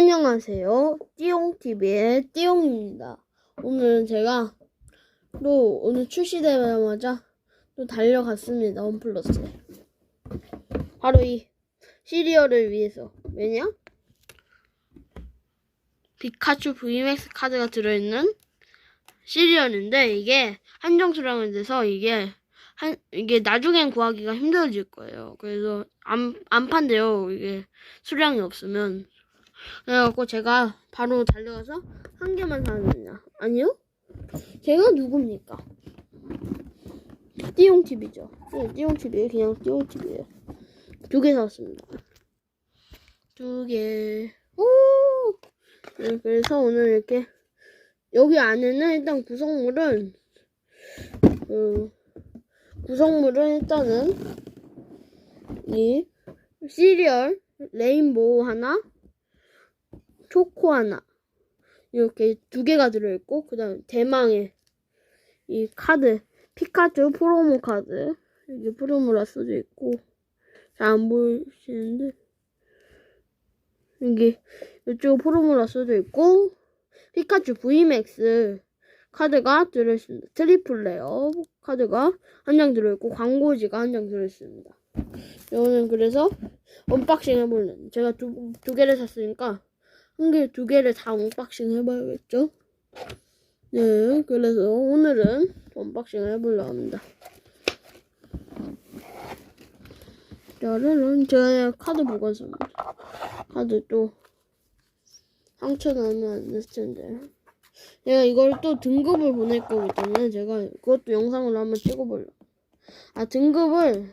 안녕하세요. 띠용TV의 띠용입니다. 오늘은 제가 또 오늘 출시되자마자 또 달려갔습니다. 원플러스에. 바로 이 시리얼을 위해서. 왜냐? 피카츄 VMAX 카드가 들어있는 시리얼인데 이게 한정 수량이 돼서 이게 한 이게 나중엔 구하기가 힘들어질 거예요. 그래서 안 안 판대요. 이게 수량이 없으면. 그래갖고 제가 바로 달려가서 한 개만 사느냐? 아니요? 제가 누굽니까? 띠용TV죠. 네, 띠용TV. 그냥 띠용TV에요. 두 개 샀습니다. 두 개. 오! 네, 그래서 오늘 이렇게 여기 안에는 일단 구성물은 그 구성물은 일단은 이 시리얼 레인보우 하나 초코 하나 이렇게 두 개가 들어있고 그다음 대망의 이 카드 피카츄 프로모 카드 여기 프로모라 써져 있고 잘 안 보이시는데 여기 이쪽 프로모라 써져 있고 피카츄 VMAX 카드가 들어있습니다. 트리플 레어 카드가 한 장 들어있고 광고지가 한 장 들어있습니다. 이거는 그래서 언박싱 해볼래. 제가 두, 두 개를 샀으니까 한 개, 두 개를 다 언박싱 해봐야겠죠? 네, 그래서 오늘은 언박싱을 해보려고 합니다. 짜라란, 제가 카드 보관습니다. 카드 또 상처 나면 안 될 텐데. 제가 이걸 또 등급을 보낼 거기 때문에 제가 그것도 영상으로 한번 찍어보려고. 아, 등급을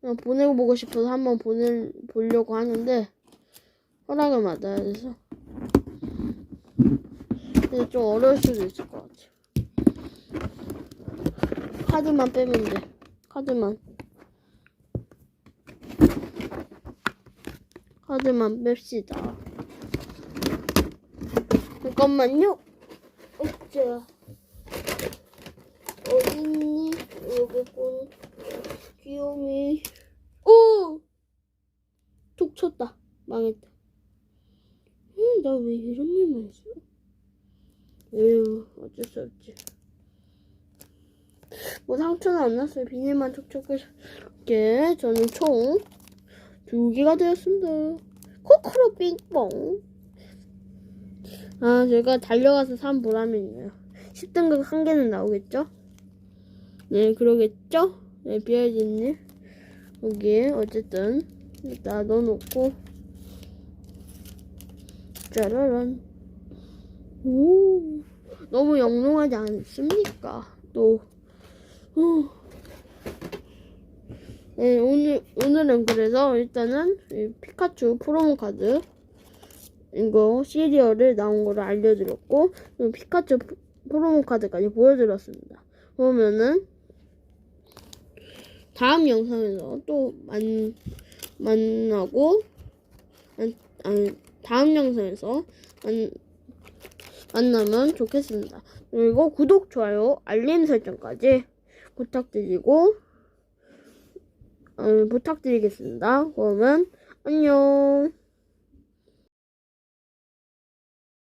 그냥 보내보고 싶어서 한번 보내, 보려고 하는데, 허락을 받아야 돼서. 근데 좀 어려울 수도 있을 것 같아요. 카드만 빼면 돼. 카드만. 카드만 뺍시다. 잠깐만요. 어쩌. 어딨니? 여기 꾼. 귀요미. 오! 툭 쳤다. 망했다. 음, 나왜 이런 일만 했어? 에휴, 어쩔 수 없지. 뭐 상처는 안 났어요. 비닐만. 이렇게 저는 총 두 개가 되었습니다. 코코로 빙뽕. 아, 제가 달려가서 산 보람이 있네요. 10등급 한 개는 나오겠죠? 네, 그러겠죠? 네, 비아이즈님. 여기에 어쨌든 일단 넣어놓고 짜라란 오 너무 영롱하지 않습니까? 또 후. 네, 오늘 오늘은 그래서 일단은 이 피카츄 프로모 카드 이거 시리얼을 나온 거를 알려드렸고 피카츄 프- 프로모 카드까지 보여드렸습니다. 그러면은 다음 영상에서 또 만, 만나고 안, 아니, 다음 영상에서 만, 만나면 좋겠습니다. 그리고 구독, 좋아요, 알림 설정까지 부탁드리고 어, 부탁드리겠습니다. 그러면 안녕.